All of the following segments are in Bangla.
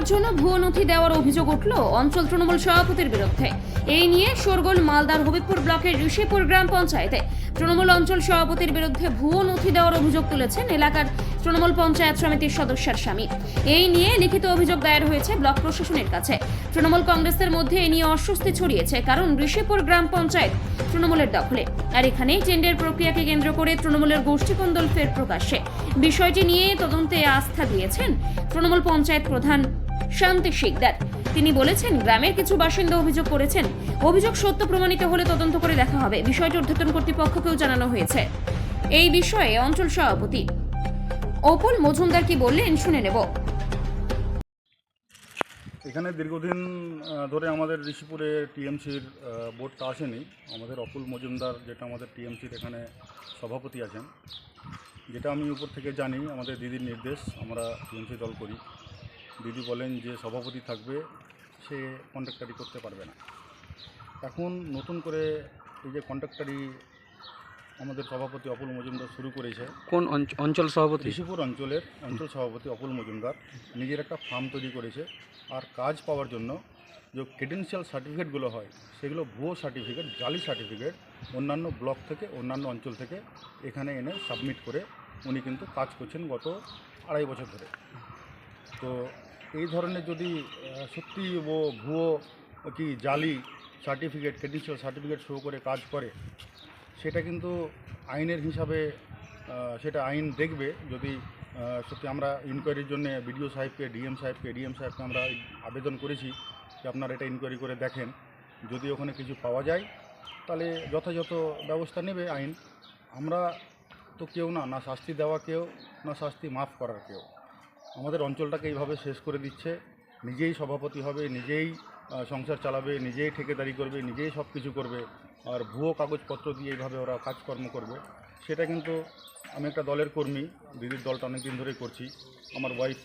পাওয়ার জন্য ভুয়ো নথি দেওয়ার অভিযোগ উঠল অঞ্চল তৃণমূল সভাপতির বিরুদ্ধে। এই নিয়ে শোরগোল মালদার হবিবপুর ব্লকের ঋষিপুর গ্রাম পঞ্চায়েতে তৃণমূল অঞ্চল সভাপতির বিরুদ্ধে ভুয়ো নথি দেওয়ার অভিযোগ তুলেছেন এলাকার তৃণমূল পঞ্চায়েত সমিতির সদস্যের স্বামী। এই নিয়ে লিখিত অভিযোগ দায়ের হয়েছে ব্লক প্রশাসনের কাছে। তৃণমূল কংগ্রেসের মধ্যে এ নিয়ে অস্বস্তি ছড়িয়েছে কারণ ঋষিপুর গ্রাম পঞ্চায়েত তৃণমূলের দখলে। আর এখানে টেন্ডার প্রক্রিয়াকে কেন্দ্র করে তৃণমূলের গোষ্ঠীকন্দল ফের প্রকাশ্যে। বিষয়টি নিয়ে তদন্তে আস্থা দিয়েছেন তৃণমূল পঞ্চায়েত প্রধান শান্তি শিকদার তিনি বলেছেন গ্রামের কিছু বাসিন্দা অভিযোগ করেছেন। অভিযোগ সত্য প্রমাণিত হলে তদন্ত করে দেখা হবে। বিষয়টি ঊর্ধ্বতন কর্তৃপক্ষকেও জানানো হয়েছে। এই বিষয়ে অঞ্চল সভাপতি অপুল মজুমদার কি বললেন শুনে নেব। এখানে দীর্ঘদিন ধরে আমাদের ঋষিপুরে টিএমসির বোর্ডটা আসেনি। আমাদের অকুল মজুমদার, যেটা আমাদের টিএমসির এখানে সভাপতি আছেন, যেটা আমি উপর থেকে জানি, আমাদের দিদির নির্দেশ, আমরা টিএমসি দল করি। দিদি বলেন যে সভাপতি থাকবে সে কন্ট্রাক্টারি করতে পারবে না। এখন নতুন করে এই যে কন্ট্রাক্টারি আমাদের সভাপতি অকুল মজুমদার শুরু করেছে। কোন অঞ্চল সভাপতি? ঋষিপুর অঞ্চলের অঞ্চল সভাপতি অপুল মজুমদার নিজের একটা ফার্ম তৈরি করেছে আর কাজ পাওয়ার জন্য যে ক্রেডেন্সিয়াল সার্টিফিকেটগুলো হয় সেগুলো ভুয়ো সার্টিফিকেট জালি সার্টিফিকেট অন্যান্য ব্লক থেকে অন্যান্য অঞ্চল থেকে এখানে এনে সাবমিট করে উনি কিন্তু কাজ করছেন গত আড়াই বছর ধরে। তো এই ধরনের যদি সত্যি ও ভুয়ো কি জালি সার্টিফিকেট ক্রেডেন্সিয়াল সার্টিফিকেট শো করে কাজ করে, সেটা কিন্তু আইনের হিসাবে সেটা আইন দেখবে যদি সত্যি আমরা ইনকোয়ারির জন্য বিডিও সাহেবকে ডিএম সাহেবকে ডিএম সাহেবকে আমরা আবেদন করেছি যে আপনারা এটা ইনকোয়ারি করে দেখেন। যদি ওখানে কিছু পাওয়া যায়, তাহলে যথাযথ ব্যবস্থা নেবে আইন। আমরা তো কেউ না না শাস্তি দেওয়া কেউ, না শাস্তি মাফ করার কেউ। আমাদের অঞ্চলটাকে এইভাবে শেষ করে দিচ্ছে। নিজেই সভাপতি হবে, নিজেই সংসার চালাবে, নিজেই ঠিকাদারি করবে, নিজেই সব কিছু করবে। আর ভুয়ো কাগজপত্র দিয়ে এইভাবে ওরা কাজকর্ম করবে। সেটা কিন্তু আমি একটা দলের কর্মী, দিদির দলটা অনেক দিন ধরেই করছি। আমার ওয়াইফ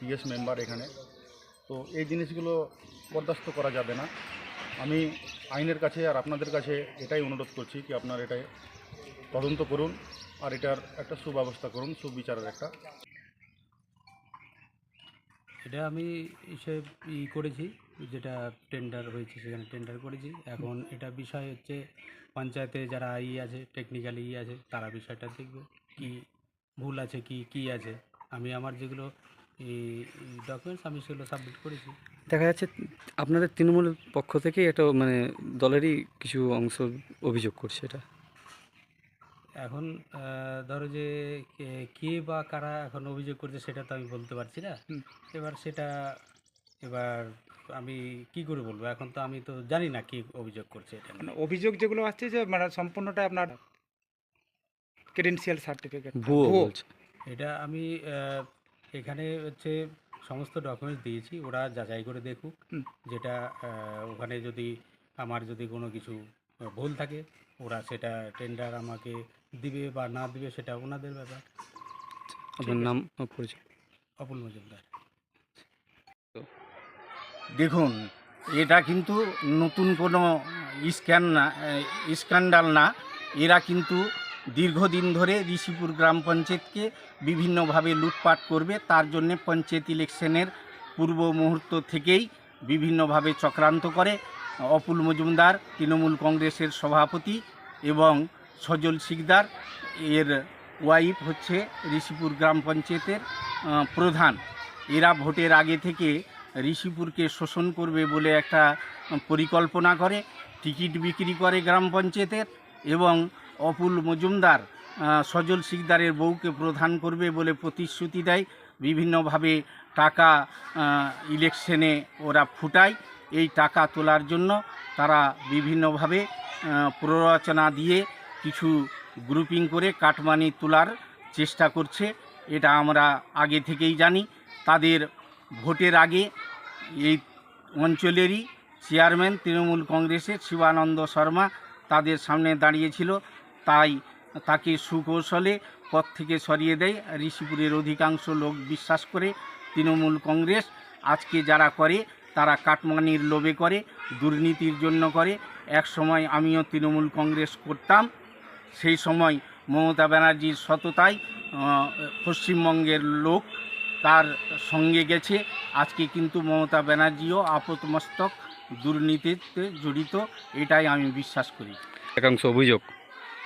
পিএস মেম্বার এখানে। তো এই জিনিসগুলো বরদাস্ত করা যাবে না। আমি আইনের কাছে আর আপনাদের কাছে এটাই অনুরোধ করছি কি আপনার এটাই তদন্ত করুন। আর এটার একটা সুব্যবস্থা করুন, সুবিচারের একটা। এটা আমি সে ই করেছি, যেটা টেন্ডার হয়েছে, সেখানে টেন্ডার করেছি। এখন এটা বিষয় হচ্ছে, পঞ্চায়েতে যারা ই আছে টেকনিক্যালি ই আছে, তারা বিষয়টা দেখবে। কি ভুল আছে, কি কি আছে? আমি আমার যেগুলো ডকুমেন্টস আমি সেগুলো সাবমিট করেছি। দেখা যাচ্ছে আপনাদের তৃণমূলের পক্ষ থেকে একটা মানে দলেরই কিছু অংশ অভিযোগ করছে এটা। এখন ধরো যে কে- বা কারা এখন অভিযোগ করছে সেটা তো আমি বলতে পারছি না। এবার সেটা এবার আমি কি করে বলব? এখন তো আমি তো জানি না কি অভিযোগ করছে এটা মানে অভিযোগ যেগুলো আসছে যে মানে সম্পূর্ণটা আপনার ক্রেডেন্সিয়াল সার্টিফিকেট ভুয়ো বলছে। এটা আমি এখানে হচ্ছে সমস্ত ডকুমেন্টস দিয়েছি ওরা যাচাই করে দেখুক। যেটা ওখানে যদি আমার যদি কোনো কিছু ভুল থাকে ওরা সেটা টেন্ডার আমাকে দিবে বা না দিবে সেটা ওনাদের ব্যাপার। আপনার নাম পরিচয়? অপুল মজুমদার। দেখুন এটা কিন্তু নতুন কোনো স্ক্যান না স্ক্যান্ডাল না। এরা কিন্তু দীর্ঘদিন ধরে ঋষিপুর গ্রাম পঞ্চায়েতকে বিভিন্নভাবে লুটপাট করবে। তার জন্য পঞ্চায়েত ইলেকশনের পূর্ব মুহূর্ত থেকেই বিভিন্নভাবে চক্রান্ত করে। অপুল মজুমদার তৃণমূল কংগ্রেসের সভাপতি এবং সজল শিকদার, এর ওয়াইফ হচ্ছে ঋষিপুর গ্রাম পঞ্চায়েতের প্রধান। এরা ভোটের আগে থেকে ঋষিপুরকে শোষণ করবে বলে একটা পরিকল্পনা করে, টিকিট বিক্রি করে গ্রাম পঞ্চায়েতের এবং অপুল মজুমদার সজল শিকদারের বউকে প্রধান করবে বলে প্রতিশ্রুতি দেয়। বিভিন্নভাবে টাকা ইলেকশনে ওরা ফুটায়। এই টাকা তোলার জন্য তারা বিভিন্নভাবে প্ররোচনা দিয়ে কিছু গ্রুপিং করে কাটমানি তোলার চেষ্টা করছে, এটা আমরা আগে থেকেই জানি। তাদের ভোটের আগে এই অঞ্চলেরই চেয়ারম্যান তৃণমূল কংগ্রেসের শিবানন্দ শর্মা তাদের সামনে দাঁড়িয়েছিল, তাই তাকে সুকৌশলে পথ থেকে সরিয়ে দেয়। ঋষিপুরের অধিকাংশ লোক বিশ্বাস করে তৃণমূল কংগ্রেস আজকে যারা করে, তারা কাটমানির লোভে করে, দুর্নীতির জন্য করে। এক সময় আমিও তৃণমূল কংগ্রেস করতাম। সেই সময় মমতা ব্যানার্জির সততায় পশ্চিমবঙ্গের লোক তার সঙ্গে গেছে। আজকে কিন্তু মমতা ব্যানার্জিও আপতমস্তক দুর্নীতিতে জড়িত এটাই আমি বিশ্বাস করি। একাংশ অভিযোগ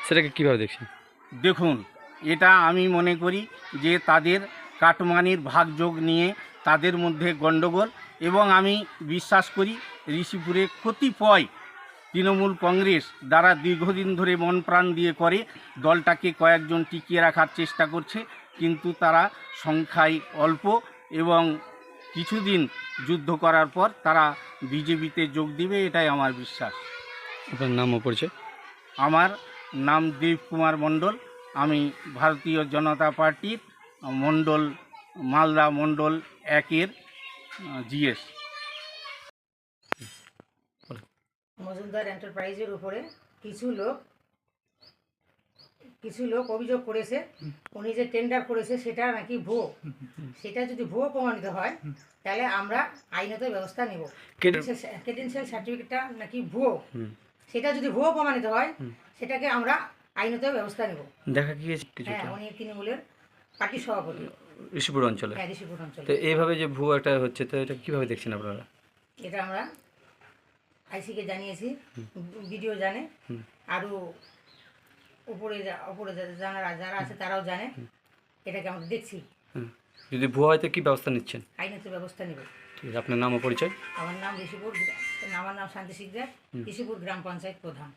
সেটাকে কীভাবে দেখছেন? দেখুন এটা আমি মনে করি যে তাদের কাটমানির ভাগযোগ নিয়ে তাদের মধ্যে গণ্ডগোল এবং আমি বিশ্বাস করি ঋষিপুরে কতিপয় তৃণমূল কংগ্রেস দ্বারা দীর্ঘদিন ধরে মন প্রাণ দিয়ে করে দলটাকে কয়েকজন টিকিয়ে রাখার চেষ্টা করছে কিন্তু তারা সংখ্যায় অল্প এবং কিছুদিন যুদ্ধ করার পর তারা বিজেপিতে যোগ দিবে এটাই আমার বিশ্বাস। আপনার নাম ও পরিচয়? আমার নাম দেব কুমার মণ্ডল আমি ভারতীয় জনতা পার্টির মণ্ডল মালদা মণ্ডল একের জিএস। মজুমদার এন্টারপ্রাইজের উপরে কিছু লোক কিছু লোক অভিযোগ করেছে উনি যে টেন্ডার করেছে সেটা নাকি ভুয়ো। সেটা যদি ভুয়ো প্রমাণিত হয় তাহলে আমরা আইনত ব্যবস্থা নেব। ক্রেডেন্সিয়াল সার্টিফিকেটটা নাকি ভুয়ো? সেটা যদি ভুয়ো প্রমাণিত হয় সেটাকে আমরা আইনত ব্যবস্থা নেব। দেখা গিয়েছে হ্যাঁ উনি তৃণমূলের পার্টি সভাপতি। ঋষিপুর অঞ্চলে? হ্যাঁ ঋষিপুর অঞ্চলে। তো এইভাবে যে ভুয়ো একটা হচ্ছে তো এটা কীভাবে দেখছেন আপনারা? এটা আমরা আইসিকে জানিয়েছি ভিডিও জানে আরও উপরে উপরে যারা যারা আছে তারাও জানে এটাকে আমরা দেখছি। যদি ভুয়া হয় তো কী ব্যবস্থা নিচ্ছেন? আইনত ব্যবস্থা নেবে। আপনার নাম ও পরিচয়? আমার নাম ঋষিপুর আমার নাম শান্তি শিকদার ঋষিপুর গ্রাম পঞ্চায়েত প্রধান।